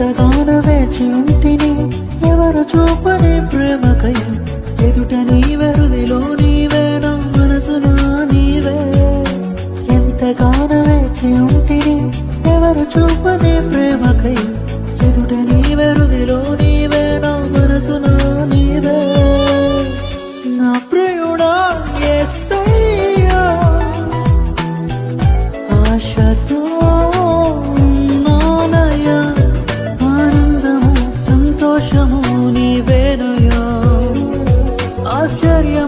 ఎంతగానో వేచి ఉంటిని ఎవరు చూపని ప్రేమకై ఎదుట నీవెరుదిలో నీవే నా మనసునా నీవే. ఎంతగానో వేచి ఉంటిని ఎవరు చూపని ప్రేమకై ఎదుట నీవెరుదిలో నీవే నా మనసునా నీవే. నా ప్రియుడా ఎస్ ఆశతో